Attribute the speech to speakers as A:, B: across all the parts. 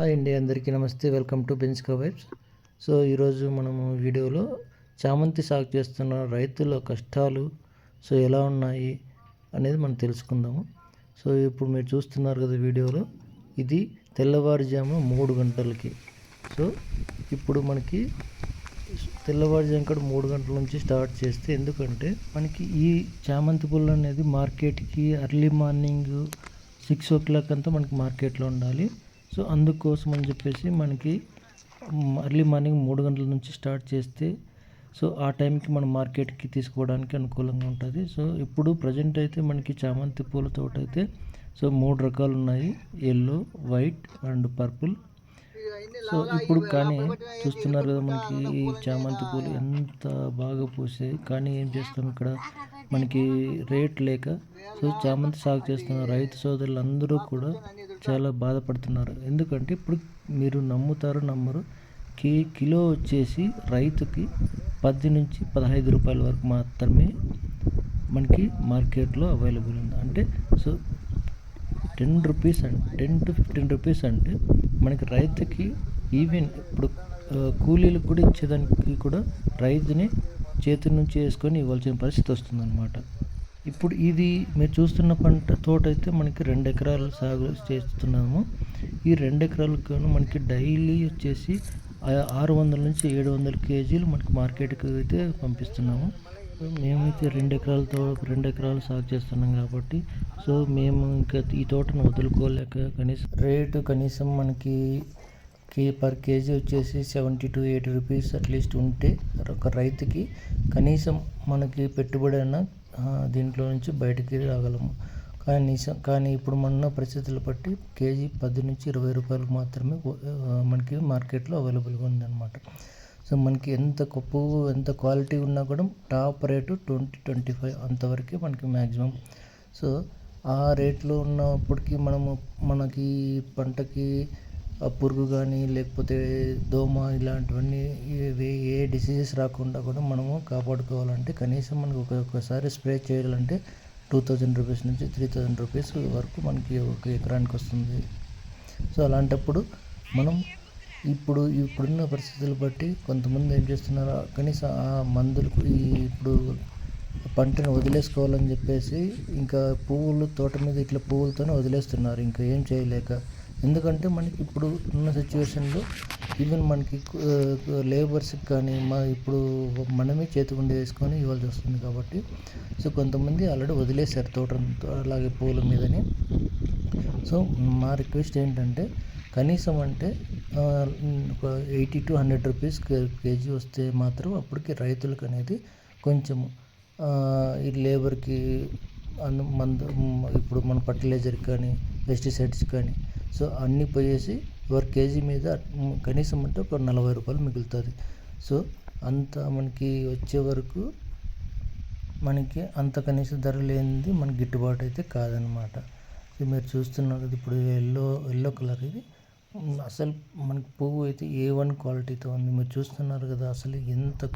A: Hi అండి అందరికీ నమస్తే. Welcome to Ben's covers so ఈరోజు మనము వీడియోలో చామంతి సాగు చేస్తున్న రైతుల కష్టాలు సో ఎలా ఉన్నాయి అనేది మనం తెలుసుకుందాము. సో ఇప్పుడు మీరు చూస్తున్నారు కదా వీడియోలో ఇది తెల్లవారుజాము మూడు గంటలకి. సో ఇప్పుడు మనకి తెల్లవారుజాము కూడా మూడు గంటల నుంచి స్టార్ట్ చేస్తే ఎందుకంటే మనకి ఈ చామంతి పుల్ల అనేది మార్కెట్కి early morning six o'clock అంతా మనకి మార్కెట్లో ఉండాలి. సో అందుకోసం అని చెప్పేసి మనకి ఎర్లీ మార్నింగ్ మూడు గంటల నుంచి స్టార్ట్ చేస్తే సో ఆ టైంకి మనం మార్కెట్కి తీసుకోవడానికి అనుకూలంగా ఉంటుంది. సో ఇప్పుడు ప్రజెంట్ అయితే మనకి చామంతి పూల తోట అయితే సో మూడు రకాలు ఉన్నాయి. Yellow white and purple so ఇప్పుడు కానీ చూస్తున్నారు కదా మనకి ఈ చామంతి పూలు ఎంత బాగా పూసాయి. కానీ ఏం చేస్తాం ఇక్కడ? మనకి రేట్ లేక సో చామంతి సాగు చేస్తున్న రైతు సోదరులు అందరూ కూడా చాలా బాధపడుతున్నారు. ఎందుకంటే ఇప్పుడు మీరు నమ్ముతారు నమ్మరు. కి కిలో వచ్చేసి రైతుకి పది నుంచి పదహైదు రూపాయల వరకు మాత్రమే మనకి మార్కెట్లో అవైలబుల్ ఉంది. అంటే సో టెన్ రూపీస్ అంటే టెన్ టు ఫిఫ్టీన్ రూపీస్ అంటే మనకి రైతుకి ఈవెన్ ఇప్పుడు కూలీలకు కూడా ఇచ్చేదానికి కూడా రైతుని చేతి నుంచి వేసుకొని ఇవ్వాల్సిన పరిస్థితి వస్తుందన్నమాట. ఇప్పుడు ఇది మీరు చూస్తున్న పంట తోట అయితే మనకి రెండు ఎకరాలు సాగు చేస్తున్నాము. ఈ రెండు ఎకరాలకు మనకి డైలీ వచ్చేసి ఆరు వందల నుంచి ఏడు వందల కేజీలు మనకి మార్కెట్కి అయితే పంపిస్తున్నాము. మేమైతే రెండు ఎకరాలతో రెండు ఎకరాలు సాగు చేస్తున్నాం కాబట్టి సో మేము ఇంకా ఈ తోటను వదులుకోలేక కనీసం రేటు కనీసం మనకి కే పర్ కేజీ వచ్చేసి seventy to eighty rupees at least ఉంటే ఒక రైతుకి కనీసం మనకి పెట్టుబడి అయినా దీంట్లో నుంచి బయటికి రాగలము. కానీ కానీ ఇప్పుడు మన పరిస్థితులు బట్టి కేజీ పది నుంచి ఇరవై రూపాయలకు మాత్రమే మనకి మార్కెట్లో అవైలబుల్గా ఉందన్నమాట. సో మనకి ఎంత పువ్వు ఎంత క్వాలిటీ ఉన్నా కూడా top rate twenty twenty five అంతవరకే మనకి మ్యాక్సిమం సో ఆ రేట్లో ఉన్నప్పటికీ మనము మనకి పంటకి పురుగు కానీ లేకపోతే దోమ ఇలాంటివన్నీ ఏ డిసీజెస్ రాకుండా కూడా మనము కాపాడుకోవాలంటే కనీసం మనకు ఒక్కొక్కసారి స్ప్రే చేయాలంటే టూ థౌజండ్ రూపీస్ నుంచి త్రీ థౌజండ్ రూపీస్ వరకు మనకి ఒక ఎకరానికి వస్తుంది. సో అలాంటప్పుడు మనం ఇప్పుడు ఇప్పుడున్న పరిస్థితులు బట్టి కొంతమంది ఏం చేస్తున్నారు కనీసం ఆ మందులకు ఈ ఇప్పుడు పంటను వదిలేసుకోవాలని చెప్పేసి ఇంకా పువ్వులు తోట మీద ఇట్లా పువ్వులతోనే వదిలేస్తున్నారు. ఇంకా ఏం చేయలేక ఎందుకంటే మనకి ఇప్పుడు ఉన్న సిచ్యువేషన్లో ఈవెన్ మనకి లేబర్స్కి కానీ మా ఇప్పుడు మనమే చేతికుండి వేసుకొని ఇవ్వాల్సి వస్తుంది కాబట్టి సో కొంతమంది ఆల్రెడీ వదిలేశారు తోట అలాగే పూల మీదని. సో మా రిక్వెస్ట్ ఏంటంటే కనీసం అంటే ఒక eighty to hundred rupees kg వస్తే మాత్రం అప్పటికి రైతులకు అనేది కొంచెం ఈ లేబర్కి మందు ఇప్పుడు మన ఫర్టిలైజర్కి కానీ పెస్టిసైడ్స్ కానీ సో అన్నీ పోయేసి ఒక కేజీ మీద కనీసం అంటే ఒక నలభై రూపాయలు మిగులుతుంది. సో అంత మనకి వచ్చే వరకు మనకి అంత కనీస ధర లేనిది మనకి గిట్టుబాటు అయితే కాదనమాట. మీరు చూస్తున్నారు ఇప్పుడు ఎల్లో ఎల్లో కలర్ ఇది. అసలు మనకి పువ్వు అయితే ఏ వన్ క్వాలిటీతో ఉంది. మీరు చూస్తున్నారు కదా అసలు ఎంత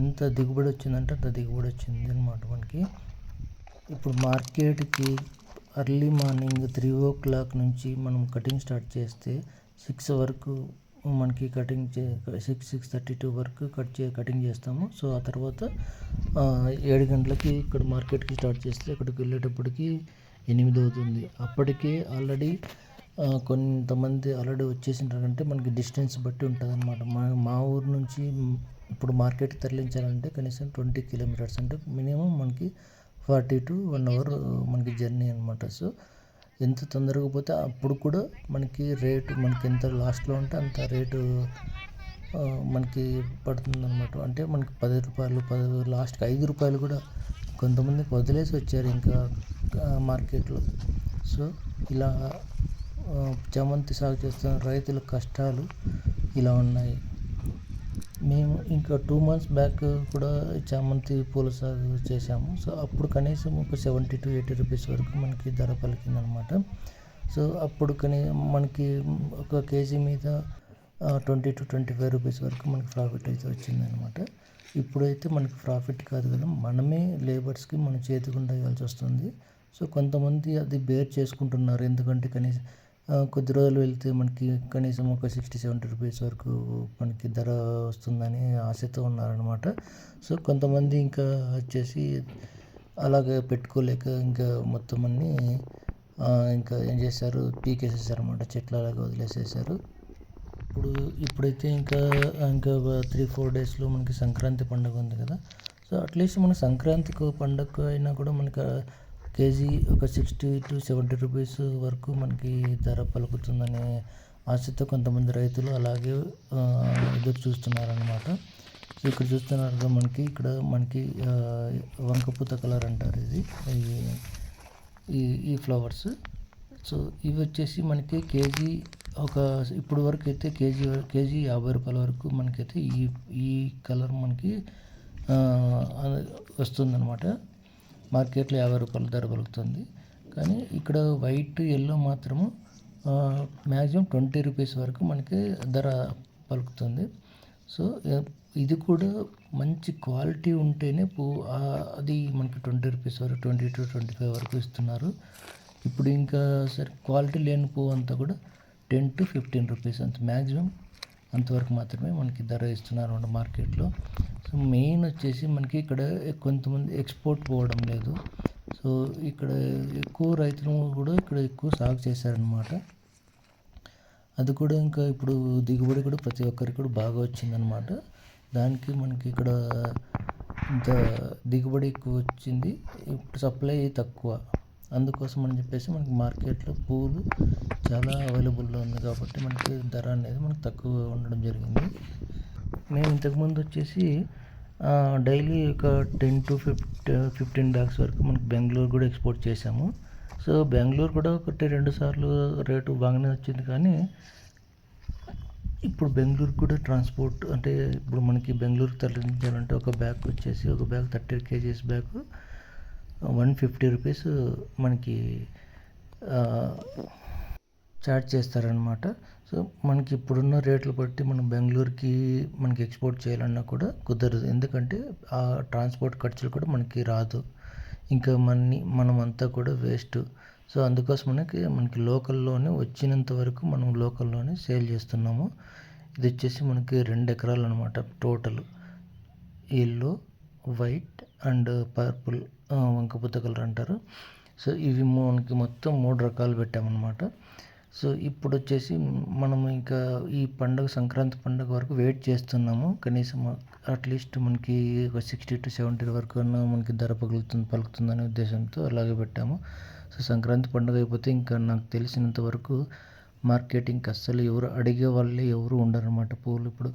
A: ఎంత దిగుబడి వచ్చిందంటే అంత దిగుబడి వచ్చింది అనమాట మనకి. ఇప్పుడు మార్కెట్కి early morning three o'clock నుంచి మనం కటింగ్ స్టార్ట్ చేస్తే సిక్స్ వరకు మనకి కటింగ్ చే సిక్స్ సిక్స్ థర్టీ టూ వరకు కట్ చే కటింగ్ చేస్తాము. సో ఆ తర్వాత ఏడు గంటలకి ఇక్కడ మార్కెట్కి స్టార్ట్ చేస్తే అక్కడికి వెళ్ళేటప్పటికి ఎనిమిది అవుతుంది. అప్పటికే ఆల్రెడీ కొంతమంది ఆల్రెడీ వచ్చేసింటారంటే మనకి డిస్టెన్స్ బట్టి ఉంటుంది అనమాట మా మా ఊరు నుంచి ఇప్పుడు మార్కెట్కి తరలించాలంటే కనీసం ట్వంటీ కిలోమీటర్స్. అంటే మినిమం మనకి ఫార్టీ టు వన్ అవర్ మనకి జర్నీ అనమాట సో ఎంత తొందరగా పోతే అప్పుడు కూడా మనకి రేటు మనకి ఎంత లాస్ట్లో ఉంటే అంత రేటు మనకి పడుతుంది అనమాట అంటే మనకి పది రూపాయలు పది లాస్ట్కి ఐదు రూపాయలు కూడా కొంతమందికి వదిలేసి వచ్చారు ఇంకా మార్కెట్లో. సో ఇలా చామంతి సాగు చేస్తున్న రైతుల కష్టాలు ఇలా ఉన్నాయి. మేము ఇంకా టూ మంత్స్ బ్యాక్ కూడా చామంతి పూల సాగు చేసాము సో అప్పుడు కనీసం ఒక సెవెంటీ టు ఎయిటీ రూపీస్ వరకు మనకి ధర పలికిందనమాట. సో అప్పుడు కనీ మనకి ఒక కేజీ మీద twenty two twenty five rupees వరకు మనకి ప్రాఫిట్ అయితే వచ్చిందనమాట. ఇప్పుడైతే మనకి ప్రాఫిట్ కాదు కదా మనమే లేబర్స్కి మనం చేతికి ఇవ్వాల్సి వస్తుంది. సో కొంతమంది అది బేర్ చేసుకుంటున్నారు. ఎందుకంటే కనీసం కొద్ది రోజులు వెళ్తే మనకి కనీసం ఒక సిక్స్టీ సెవెంటీ రూపీస్ వరకు మనకి ధర వస్తుందని ఆశతో ఉన్నారనమాట సో కొంతమంది ఇంకా వచ్చేసి అలాగే పెట్టుకోలేక ఇంకా మొత్తం అన్ని ఇంకా ఏం చేశారు? పీకేసేసారు అనమాట చెట్లు అలాగే వదిలేసేసారు. ఇప్పుడు ఇప్పుడైతే ఇంకా ఇంకా త్రీ ఫోర్ డేస్లో మనకి సంక్రాంతి పండుగ ఉంది కదా. సో అట్లీస్ట్ మన సంక్రాంతికి పండుగ అయినా కూడా మనకి కేజీ ఒక సిక్స్టీ టు సెవెంటీ రూపీస్ వరకు మనకి ధర పలుకుతుందనే ఆశతో కొంతమంది రైతులు అలాగే ఎదురు చూస్తున్నారనమాట సో ఇక్కడ చూస్తున్నారు మనకి ఇక్కడ మనకి వంకపూత కలర్ అంటారు ఇది. ఈ- ఈ ఫ్లవర్స్. సో ఇవి వచ్చేసి మనకి కేజీ ఒక ఇప్పుడు వరకు అయితే కేజీ కేజీ యాభై రూపాయల వరకు మనకైతే ఈ ఈ కలర్ మనకి వస్తుందన్నమాట. మార్కెట్లో యాభై రూపాయల ధర పలుకుతుంది. కానీ ఇక్కడ వైట్ ఎల్లో మాత్రము మ్యాక్సిమం ట్వంటీ రూపీస్ వరకు మనకి ధర పలుకుతుంది. సో ఇది కూడా మంచి క్వాలిటీ ఉంటేనే పువ్వు అది మనకి ట్వంటీ రూపీస్ వరకు ట్వంటీ టు ట్వంటీ ఫైవ్ వరకు ఇస్తున్నారు. ఇప్పుడు ఇంకా సరే క్వాలిటీ లేని పువ్వు అంతా కూడా టెన్ టు ఫిఫ్టీన్ రూపీస్ అంత మ్యాక్సిమం అంతవరకు మాత్రమే మనకి ధర ఇస్తున్నారు అన్నమాట మార్కెట్లో. సో మెయిన్ వచ్చేసి మనకి ఇక్కడ కొంతమంది ఎక్స్పోర్ట్ పోవడం లేదు. సో ఇక్కడ ఎక్కువ రైతులు కూడా ఇక్కడ ఎక్కువ సాగు చేశారనమాట అది కూడా ఇంకా ఇప్పుడు దిగుబడి కూడా ప్రతి ఒక్కరికి కూడా బాగా వచ్చిందనమాట దానికి మనకి ఇక్కడ ఇంత దిగుబడి ఎక్కువ వచ్చింది. ఇప్పుడు సప్లై తక్కువ. అందుకోసం అని చెప్పేసి మనకి మార్కెట్లో పూలు చాలా అవైలబుల్లో ఉంది కాబట్టి మనకి ధర అనేది మనకు తక్కువ ఉండడం జరిగింది. మేము ఇంతకుముందు వచ్చేసి డైలీ ఒక ten to fifty fifteen bags వరకు మనకి బెంగళూరు కూడా ఎక్స్పోర్ట్ చేసాము సో బెంగళూరు కూడా ఒకటి రెండు సార్లు రేటు బాగానే వచ్చింది కానీ ఇప్పుడు బెంగళూరు కూడా ట్రాన్స్పోర్ట్ అంటే ఇప్పుడు మనకి బెంగళూరు తరలించాలంటే ఒక బ్యాగ్ వచ్చేసి ఒక bag thirty kgs bag one fifty rupees మనకి ఛార్జ్ చేస్తారనమాట సో మనకి ఇప్పుడున్న రేట్లు బట్టి మనం బెంగళూరుకి మనకి ఎక్స్పోర్ట్ చేయాలన్నా కూడా కుదరదు. ఎందుకంటే ఆ ట్రాన్స్పోర్ట్ ఖర్చులు కూడా మనకి రాదు. ఇంకా మనీ మనం అంతా కూడా వేస్ట్. సో అందుకోసం మనకి మనకి లోకల్లోనే వచ్చినంత వరకు మనం లోకల్లోనే సేల్ చేస్తున్నాము. ఇది వచ్చేసి మనకి రెండు ఎకరాలు అనమాట total. Yellow white and purple వంకపుత్త colour అంటారు. సో ఇవి మనకి మొత్తం మూడు రకాలు పెట్టామన్నమాట. సో ఇప్పుడు వచ్చేసి మనం ఇంకా ఈ పండుగ సంక్రాంతి పండుగ వరకు వెయిట్ చేస్తున్నాము. కనీసం అట్లీస్ట్ మనకి ఒక సిక్స్టీ టు సెవెంటీ వరకు అన్న మనకి ధర పలుకుతుంది పలుకుతుందనే ఉద్దేశంతో అలాగే పెట్టాము. సో సంక్రాంతి పండుగ అయిపోతే ఇంకా నాకు తెలిసినంత వరకు మార్కెటింగ్ అస్సలు ఎవరు అడిగే వాళ్ళే ఎవరు ఉండరు అన్నమాట పూలు ఇప్పుడు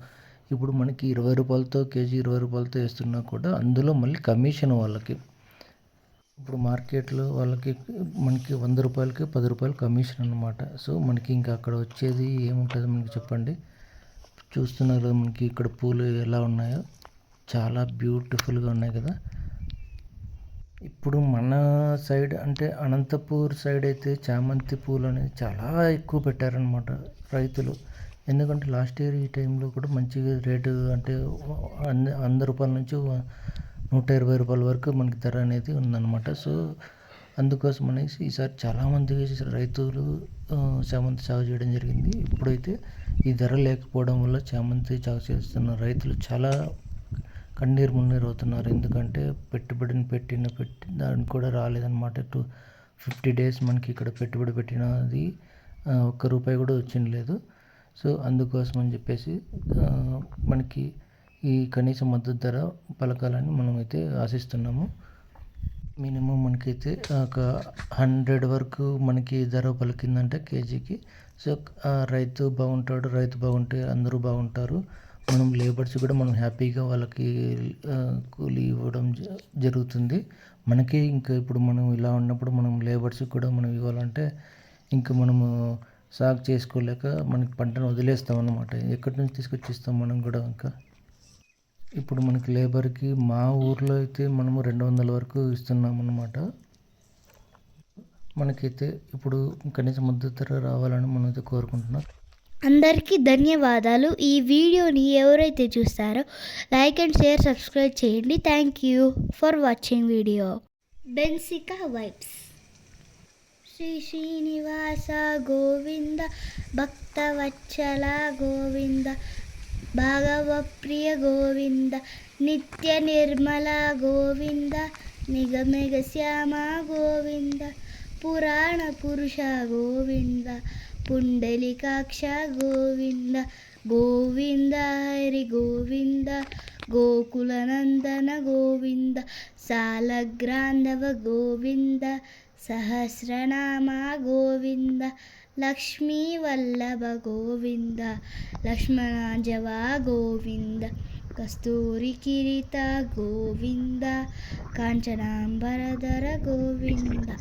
A: ఇప్పుడు మనకి ఇరవై రూపాయలతో కేజీ ఇరవై రూపాయలతో వేస్తున్నా కూడా అందులో మళ్ళీ కమిషన్ వాళ్ళకి. ఇప్పుడు మార్కెట్లో వాళ్ళకి మనకి వంద రూపాయలకి పది రూపాయలు కమిషన్ అనమాట సో మనకి ఇంకా అక్కడ వచ్చేది ఏముంటుంది మనకి చెప్పండి? చూస్తున్నారు కదా మనకి ఇక్కడ పూలు ఎలా ఉన్నాయో. చాలా బ్యూటిఫుల్గా ఉన్నాయి కదా. ఇప్పుడు మన సైడ్ అంటే అనంతపూర్ సైడ్ అయితే చామంతి పూలు అనేది చాలా ఎక్కువ పెట్టారనమాట రైతులు. ఎందుకంటే లాస్ట్ ఇయర్ ఈ టైంలో కూడా మంచిగా రేటు అంటే అంద వంద రూపాయల నుంచి నూట ఇరవై రూపాయల వరకు మనకి ధర అనేది ఉందన్నమాట. సో అందుకోసం అనేసి ఈసారి చాలామంది రైతులు చామంతి సాగు చేయడం జరిగింది. ఇప్పుడైతే ఈ ధర లేకపోవడం వల్ల చామంతి సాగు చేస్తున్న రైతులు చాలా కన్నీరు మున్నీరు అవుతున్నారు. ఎందుకంటే పెట్టుబడిని పెట్టిన పెట్టి దానికి కూడా రాలేదన్నమాట. టూ ఫిఫ్టీ డేస్ మనకి ఇక్కడ పెట్టుబడి పెట్టినది ఒక్క రూపాయి కూడా వచ్చింది లేదు. సో అందుకోసం అని చెప్పేసి మనకి ఈ కనీస మద్దతు ధర పలకాలని మనమైతే ఆశిస్తున్నాము. మినిమం మనకైతే ఒక హండ్రెడ్ వరకు మనకి ధర పలికిందంటే కేజీకి. సో ఆ రైతు బాగుంటాడు రైతు బాగుంటే అందరూ బాగుంటారు. మనం లేబర్స్ కూడా మనం హ్యాపీగా వాళ్ళకి కూలీ ఇవ్వడం జ- జరుగుతుంది. మనకి ఇంకా ఇప్పుడు మనం ఇలా ఉన్నప్పుడు మనం లేబర్స్కి కూడా మనం ఇవ్వాలంటే ఇంకా మనము సాగు చేసుకోలేక మనకి పంటను వదిలేస్తాం అన్నమాట ఎక్కడి నుంచి తీసుకొచ్చిస్తాం మనం కూడా ఇంకా? ఇప్పుడు మనకి లేబర్కి మా ఊర్లో అయితే మనము రెండు వందల వరకు ఇస్తున్నాం అన్నమాట మనకైతే ఇప్పుడు కనీస మద్దతు ధర రావాలని మనం అయితే కోరుకుంటున్నాం.
B: అందరికీ ధన్యవాదాలు. ఈ వీడియోని ఎవరైతే చూస్తారో లైక్ అండ్ షేర్ సబ్స్క్రైబ్ చేయండి. Thank you for watching video. Bensika vibes. Shri Srinivasa Govinda Bhaktavatsala Govinda భాగవప్రియ Govinda నిత్య నిర్మల గోవింద నిగమెగ శ్యామ గోవింద పురాణ పురుష గోవింద పుండలికాక్ష గోవింద గోవింద హరి గోవింద గోకులనందన గోవింద సాలగ్రాంధవ గోవింద సహస్రనామ గోవింద లక్ష్మీ వల్లభ గోవింద లక్ష్మణాజవ గోవింద కస్తూరి కిరీట గోవింద కాంచనాంబరధర గోవింద